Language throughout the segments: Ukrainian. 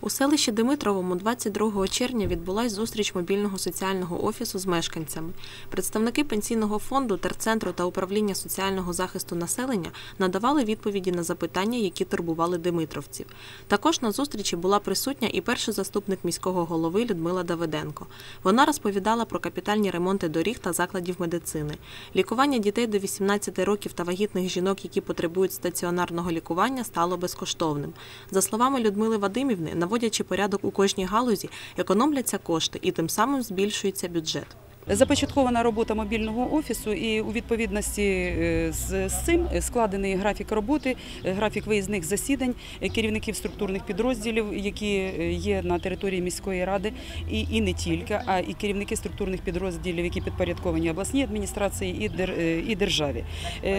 У селищі Димитровому 22 червня відбулась зустріч мобільного соціального офісу з мешканцями. Представники пенсійного фонду, терцентру та управління соціального захисту населення надавали відповіді на запитання, які турбували димитровців. Також на зустрічі була присутня і перший заступник міського голови Людмила Давиденко. Вона розповідала про капітальні ремонти доріг та закладів медицини, лікування дітей до 18 років та вагітних жінок, які потребують стаціонарного лікування, стало безкоштовним. За словами Людмили Вадимівни, наводячи порядок у кожній галузі, економляться кошти і тим самим збільшується бюджет. Започаткована робота мобільного офісу, і у відповідності е, з цим складений графік роботи, е, графік виїзних засідань е, керівників структурних підрозділів, які є на території міської ради, і, і не тільки, а і керівники структурних підрозділів, які підпорядковані обласній адміністрації і, дер, і державі.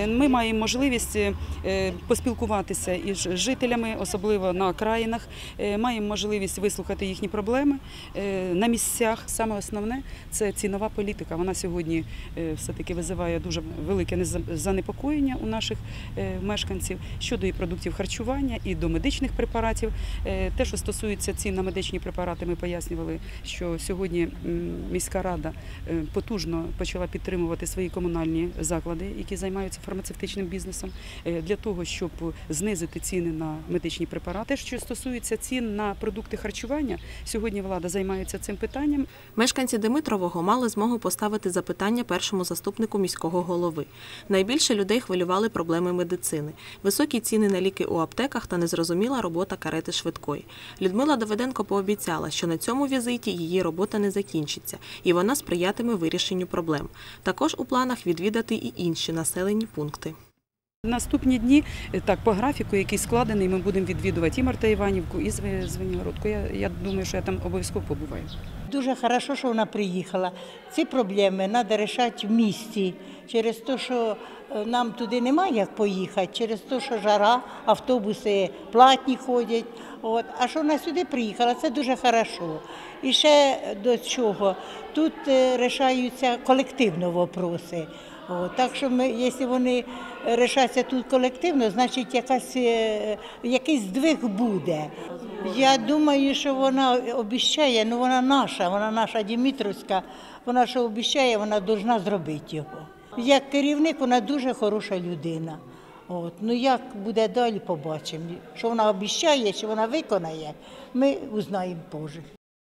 Ми маємо можливість поспілкуватися із жителями, особливо на окраїнах. Маємо можливість вислухати їхні проблеми на місцях. Саме основне це цінова політика. Вона сьогодні е, все-таки визиває дуже велике занепокоєння у наших е, мешканців щодо і продуктів харчування, і до медичних препаратів. Е, Те, що стосується цін на медичні препарати, ми пояснювали, що сьогодні міська рада потужно почала підтримувати свої комунальні заклади, які займаються фармацевтичним бізнесом, для того, щоб знизити ціни на медичні препарати. Що стосується цін на продукти харчування, сьогодні влада займається цим питанням. Мешканці Димитрового мали змогу поставити запитання першому заступнику міського голови. Найбільше людей хвилювали проблеми медицини, високі ціни на ліки у аптеках та незрозуміла робота карети швидкої. Людмила Давиденко пообіцяла, що на цьому візиті її робота не закінчиться, і вона сприятиме вирішенню проблем. Також у планах відвідати і інші населені пункти. Наступні дні, е, так, по графіку, який складений, ми будемо відвідувати і Марта Іванівку, і Зв- Звенигородку. Я, я думаю, що я там обов'язково побуваю. Дуже хорошо, що вона приїхала. Ці проблеми треба вирішати в місті. Через те, що е, нам туди немає як поїхати, через те, що жара, автобуси платні ходять. От. А що вона сюди приїхала, це дуже хорошо. І ще до чого, тут е, рішаються колективно вопроси. От. Так що ми, якщо вони рішаться тут колективно, значить якась, е, якийсь здвиг буде. Я думаю, що вона обіцяє, ну вона наша, вона наша Дімітровська, вона що обіцяє, вона повинна зробити його. Як керівник, вона дуже хороша людина. От. Ну як буде далі, побачимо. Що вона обіцяє, що вона виконає, ми узнаємо позже.